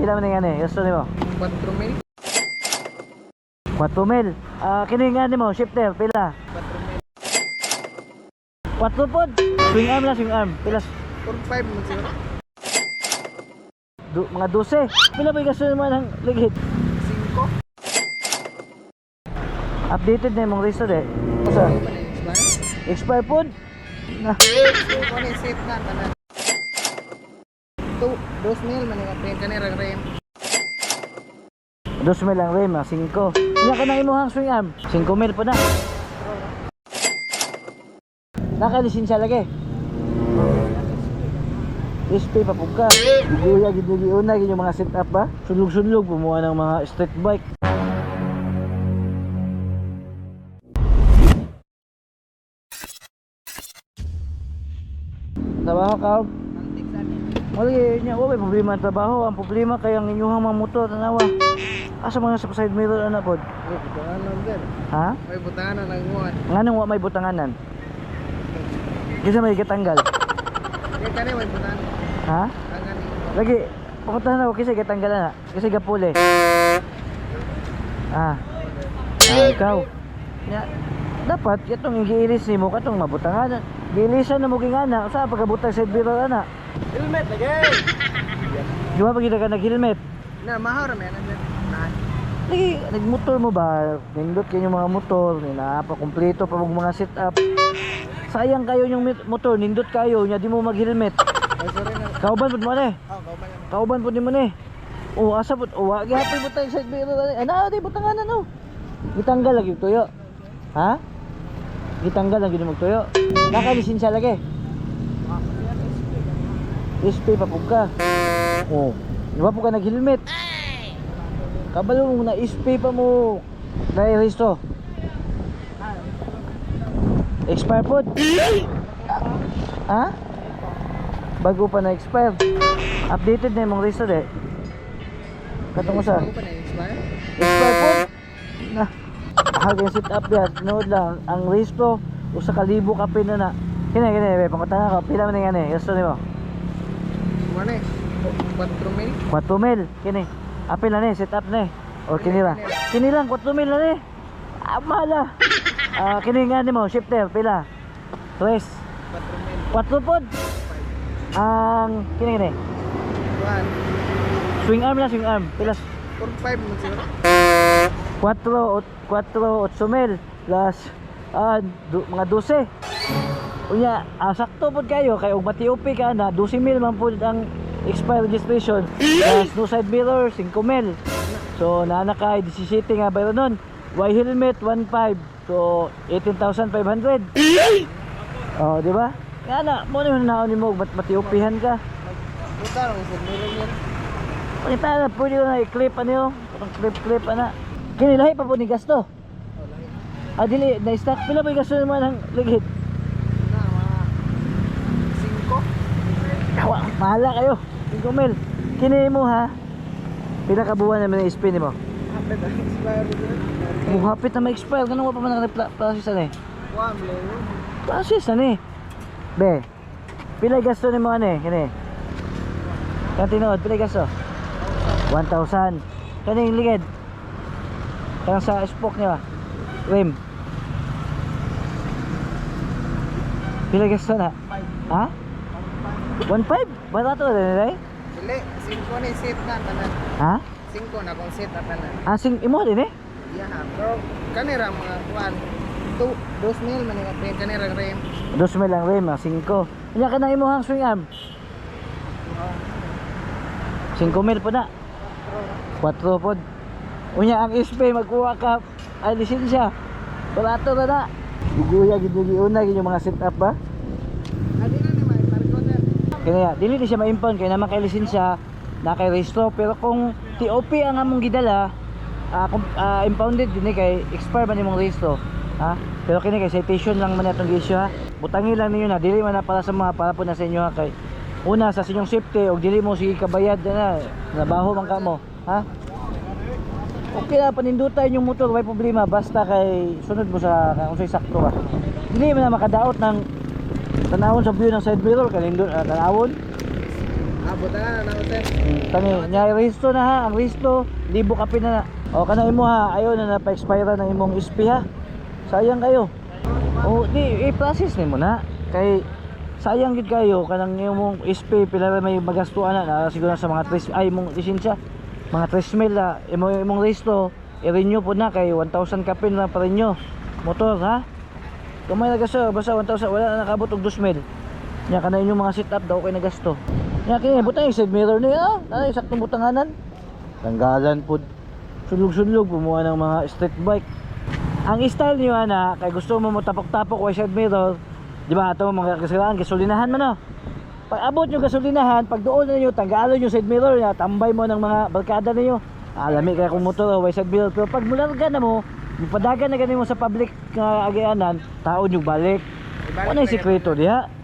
pila man nga ni? Gusto nimo? 4 mil. 4 mil. Ah, kini nga nimo, shifter pila? 4 mil. 4 pod. Swing arm na, swing arm. Pila? 4-5 mo siguro. Du, mga 12. Pila ba gusto nimo ng ligid? 5. Updated na imong resto de. Sa expire? pod. Na. Safe na. 2, 2 mil man yung apin kanira rin. 2 mil ang rim, 5. Nya ka na imuhang swing arm. 5 mil po na. Nakalisensya lagi. SP pa po ka. Guguya gid ni una gid yung mga setup ba? Sulog-sulog bumuha ng mga street bike. Trabaho ka. Wala niya, wala problema ang trabaho. Ang problema kay ang inyong mga motor tanawa. Asa mga sa side mirror ana pod? May butanganan din. Ha? May butanganan ng nguan. Nganong wa may butanganan? Kasi may katanggal. Kaya kani may butanganan. Ha? Ang. Lagi, pakuntahan ako kasi katanggalan na. Kasi gapuli. Ah. Ah, ikaw. Ya, dapat itong giilis nimo katong mabutanganan. Giilisan na mo gingana sa pagkabutang side mirror ana. Helmet lagi. Di ba pag ka nag-helmet? Na mahawra man ang na. Lagi, nagmotor mo ba? Nindot kayo yung mga motor, ninapa, kompleto pa mong mga setup. Sayang kayo yung motor, nindot kayo, nya di mo mag-helmet. Kauban po mo ni. Oh, kauban po di mo ni. O, asa po, o, wag hapon mo tayo sa mirror. Ano, di, butanganan no. Gitanggal lagi tuyo. Ha? Gitanggal lagi yung magtuyo. Nakalisensya lagi. SP pa po ka. O, di ba po ka nag-helmet? Kabalo mo na SP pa mo. Dahil resto. Expire po. Ha? Bago pa na expire. Updated na yung resto de. Katong mo sa pa na expire. expire po. Na. Haging sit up yan. Nood lang. Ang resto usa ka libo ka pin na na. Kini kini be pangutana ka pila man ngani. Gusto nimo? Mana eh? 4 mil. 4 mil kini. Apil na ni set up ni. O kini ra. Kini lang 4 mil na ni. Ah, mahala. Ah, kini nga nimo shifter pila? 3. 4 mil. 4 pod. Ang kini kini. 1. Swing arm na swing arm. Pila? 4-5 mo siguro. 4 4 8 mil plus ah, mga 12. Unya, ah, sakto pod kayo kay og mati-UP ka na 12 mil man pod ang expired registration. Plus no side mirror 5 mil. So naana kay 17 nga bayro nun. Y helmet 1.5 so 18,500. Oh, di ba? Kaya na, mo na naon nimo mat mati-upihan ka. Buta lang sa mil mil. Pakita na, pwede na i-clip ano. Parang clip-clip ana. Kini lahi pa po ni gasto. Oh, lahi. Ah, dili, na-stock. Pila ba yung gasto naman ang ligid? Na mga 5. Kawa, mahala kayo. 5 mil. Kini mo ha. Pila ka buwan naman na spin mo? Hapit ang expire dito. Kung hapit na ma-expire, ganun mo pa man naka-process na eh. 1 mil. Process na eh. Be, pila gasto ni mo ano eh, kini? Kantinod, pila yung gasto? 1,000. Kani yung ligid? Kaya sa spoke niya, rim. Pila gasto na? 5. Ha? 1.5? Barato na rin eh? Dili, 5 ni set na tanan. Ha? 5 na kung set na tanan. Asing imo din eh? Yeah, pero kanira mga kuan. 2 2 mil man yung apin kanira rin. 2 mil ang rim, 5. Kanya ka na imo hang swing arm. 5 mil po na. 4 po. Unya ang SP magkuha ka ay lisensya. Barato na na. Guguya gid una yung mga setup ba? Adi na ni may parkoner. Kaya dili di siya ma-impound kay naman kay lisensya na kay registro. Pero kung TOP ang among gidala ah, kung, ah, impounded din kay expire man imong registro ha? Pero kini kay citation lang man atong issue ha? Butangi lang ninyo na dili man na para sa mga para po na sa inyo ha? Kay una sa inyong safety og dili mo sige kabayad na nabaho man ka mo ha? Okay na panindutan yung motor may problema basta kay sunod mo sa kung unsay sakto ba dili man na makadaot ng tanawon sa view ng side mirror kanindot uh, tanawon Abo abot na na na sir. Tani, nya resto na ha, ang resto, libo ka na na. O kana imo ha, ayaw na napa-expire na imong SP ha. Sayang kayo. O di i-process nimo na kay sayang gid kayo kanang imong SP pila may magastuan na na siguro sa mga tres ay imong lisensya. Mga 3 mil na imong imong resto i-renew po na kay 1000 ka pin na pa renew. Motor ha. Kamay na gasto basta 1000 wala na nakabot og 2 mil. Nya kana inyong mga setup daw kay nagasto. Nya kini butang yung side mirror niya. Ano saktong butanganan? Tanggalan pud. Sulog-sulog kumuha ng mga street bike. Ang style niyo ana kay gusto mo mo tapok-tapok wa side mirror. Di ba ato mga kasiraan gasolinahan man no. Pag abot nyo gasolinahan, pag doon na nyo, tanggalon yung side mirror niya, tambay mo ng mga barkada ninyo. Alami kaya kung motor o side mirror. Pero pag mularga na mo, padagan na ganin mo sa public nga agianan, taon yung balik. Ano yung sikreto diha?